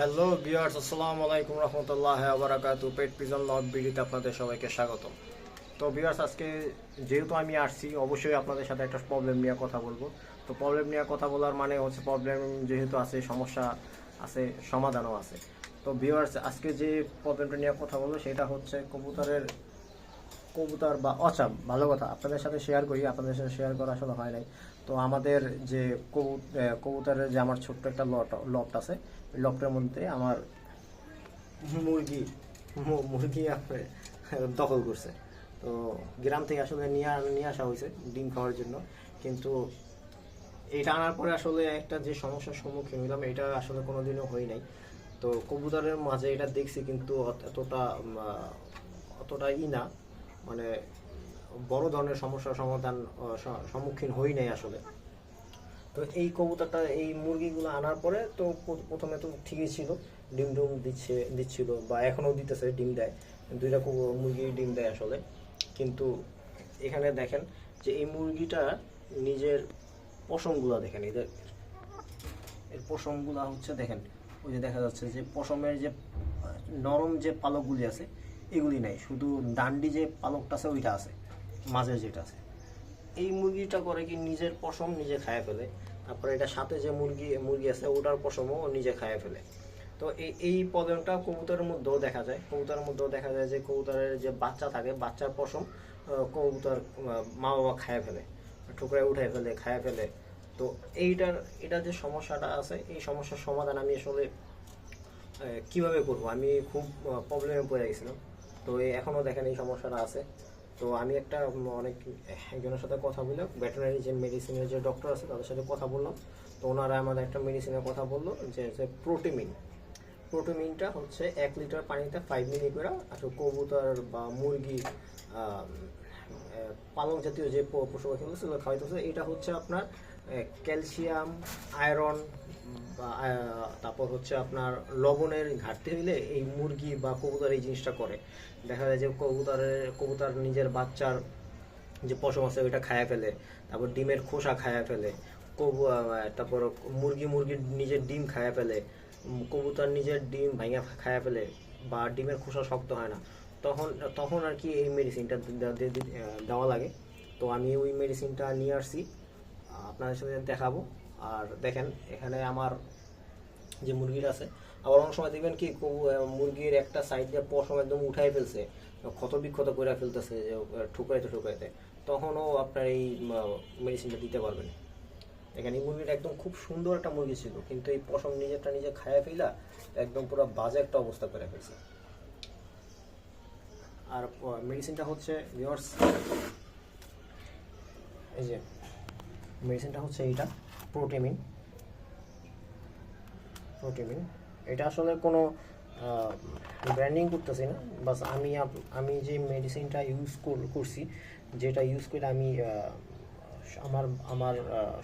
Hello বিয়ার্স আসসালামু আলাইকুম রহমতুল্লাহ আবরাকাত পেট পিজন লব বিডিতে আপনাদের সবাইকে স্বাগত তো বিয়ার্স আজকে যেহেতু আমি আসছি, অবশ্যই আপনাদের সাথে একটা প্রবলেম নিয়ে কথা বলব। তো প্রবলেম নিয়ে কথা বলার মানে হচ্ছে প্রবলেম যেহেতু আছে, সমস্যা আছে, সমাধানও আছে। তো বিয়ার্স আজকে যে প্রবলেমটা নিয়ে কথা বলব, সেটা হচ্ছে কবুতরের কবুতর বা অচাপ ভালো কথা, আপনাদের সাথে শেয়ার করি, আপনাদের সাথে শেয়ার করা আসলে হয় নাই। তো আমাদের যে কবু- কবুতরের যে আমার ছোট্ট একটা লট লফট আছে, ওই লফটের মধ্যে আমার মুরগি মুরগি আপনার দখল করছে। তো গ্রাম থেকে আসলে নিয়ে নিয়ে আসা হয়েছে ডিম খাওয়ার জন্য। কিন্তু এটা আনার পরে আসলে একটা যে সমস্যার সম্মুখীন হইলাম, এটা আসলে কোনোদিনও হয় নাই। তো কবুতরের মাঝে এটা দেখছি কিন্তু অত- এতটা অতটা ই না। মানে বড় ধরনের সমস্যার সমাধান সম্মুখীন হই নাই আসলে। তো এই কবুতরটা, এই মুরগিগুলো আনার পরে তো প্রথমে তো ঠিকই ছিল। ডিম ডুম দিচ্ছে, দিচ্ছিল বা এখনও দিতেছে, ডিম দেয়। দুইটা মুরগি ডিম দেয় আসলে। কিন্তু এখানে দেখেন যে এই মুরগিটা নিজের পশমগুলো দেখেন এদের এর পশমগুলো হচ্ছে দেখেন, ওই যে দেখা যাচ্ছে যে পশমের যে নরম যে পালকগুলি আছে এগুলি নাই। শুধু ডান্ডি যে পালকটা আছে, ওইটা আছে। মাঝে যেটা আছে। এই মুরগিটা করে কি নিজের পশম নিজে খায় ফেলে? তারপরে এটা সাথে যে মুরগি মুরগি আছে, ওটার পশমও নিজে খায় ফেলে। তো এই এই প্রবলেমটা কবুতরের মধ্যেও দেখা যায়। কবুতরের মধ্যেও দেখা যায় যে কবুতরের যে বাচ্চা থাকে, বাচ্চার পশম কবুতর মা বাবা খায় ফেলে। ঠুকরায় উঠায় ফেলে খায় ফেলে। তো এইটার, এটা যে সমস্যাটা আছে, এই সমস্যার সমাধান আমি আসলে কীভাবে করব? আমি খুব প্রবলেমে পড়ে গেছিলাম। তো এখনও দেখেন এই সমস্যাটা আছে। তো আমি একটা অনেক একজনের সাথে কথা বলে ভেটেনারি যে মেডিসিনের যে ডক্টর আছে তাদের সাথে কথা বললাম। তো ওনারা আমাদের একটা মেডিসিনের কথা বলল, যে যে প্রোটিমিন প্রোটিমিনটা হচ্ছে এক লিটার পানিতে ফাইভ মিলি করে আসলে কবুতর বা মুরগি পালং জাতীয় যে পশু পাখি সেগুলো খাওয়াইতেছে। এটা হচ্ছে আপনার ক্যালসিয়াম আয়রন তারপর হচ্ছে আপনার লবণের ঘাটতি হইলে এই মুরগি বা কবুতর এই জিনিসটা করে। দেখা যায় যে কবুতরের, কবুতর নিজের বাচ্চার যে পশম আছে ওইটা খায়া ফেলে, তারপর ডিমের খোসা খায়া ফেলে, কবু তারপর মুরগি মুরগির নিজের ডিম খায়া ফেলে, কবুতর নিজের ডিম ভাঙা খায়া ফেলে বা ডিমের খোসা শক্ত হয় না, তখন তখন আর কি এই মেডিসিনটা দেওয়া লাগে। তো আমি ওই মেডিসিনটা নিয়ে আসছি। আপনাদের সাথে দেখাবো। আর দেখেন, এখানে আমার যে মুরগির আছে, আবার অনেক সময় দেখবেন কি মুরগির একটা সাইড দিয়ে পশম একদম উঠাই ফেলছে ক্ষত বিক্ষত করে ফেলতেছে, যে ঠুকরাইতে ঠুকরাইতে। তখনও আপনার এই মেডিসিনটা দিতে পারবেন। এখানে এই মুরগিটা একদম খুব সুন্দর একটা মুরগি ছিল, কিন্তু এই পশম নিজেরটা নিজে খায়া ফেলা একদম পুরো বাজে একটা অবস্থা করে ফেলছে। আর মেডিসিনটা হচ্ছে ভিওর্স এই যে মেডিসিনটা হচ্ছে এইটা প্রোটিমিন প্রোটিমিন এটা আসলে কোনো ব্র্যান্ডিং করতেছি না, বাস আমি আমি যে মেডিসিনটা ইউজ করছি, যেটা ইউজ করে আমি আমার আমার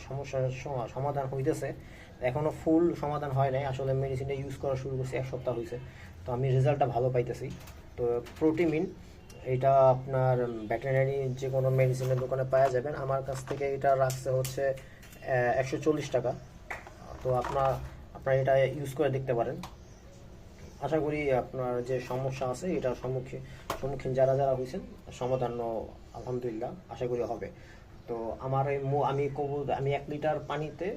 সমস্যার সমাধান হইতেছে, এখনও ফুল সমাধান হয় নাই। আসলে মেডিসিনটা ইউজ করা শুরু করছি, এক সপ্তাহ হয়েছে তো আমি রেজাল্টটা ভালো পাইতেছি। তো প্রোটিমিন এটা আপনার ভেটেরিনারি যে কোনো মেডিসিনের দোকানে পাওয়া যাবেন আমার কাছ থেকে এটা রাখছে হচ্ছে একশো চল্লিশ টাকা। তো আপনার আপনার এটা ইউজ করে দেখতে পারেন। আশা করি আপনার যে সমস্যা আছে, এটা সম্মুখীন সম্মুখীন যারা যারা হয়েছেন, সমাধান আলহামদুলিল্লাহ, আশা করি হবে। তো আমার এই আমি কবু আমি এক লিটার পানিতে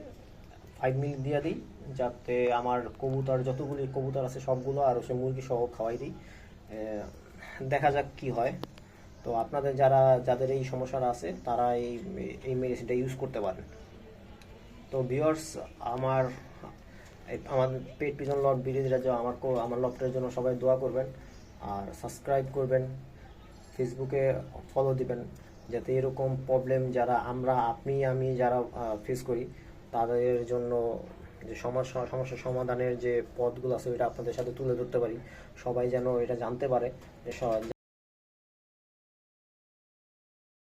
ফাইভ মিনিট দিয়ে দিই, যাতে আমার কবুতর, যতগুলি কবুতর আছে, সবগুলো আর সে মুরগি সহ খাওয়াই দিই। দেখা যাক কি হয়। তো আপনাদের যারা, যাদের এই সমস্যাটা আছে, তারা এই এই মেডিসিনটা ইউজ করতে পারেন। তো ভিউয়ার্স আমার আমার পেট পিছন লট বিরোধীরা যে আমার আমার লফটের জন্য সবাই দোয়া করবেন। আর সাবস্ক্রাইব করবেন। ফেসবুকে ফলো দিবেন। যাতে এরকম প্রবলেম যারা আমরা, আপনি, আমি যারা ফেস করি, তাদের জন্য যে সমস্যা সমস্যা সমাধানের যে পথগুলো আছে, ওইটা আপনাদের সাথে তুলে ধরতে পারি। সবাই যেন এটা জানতে পারে, যে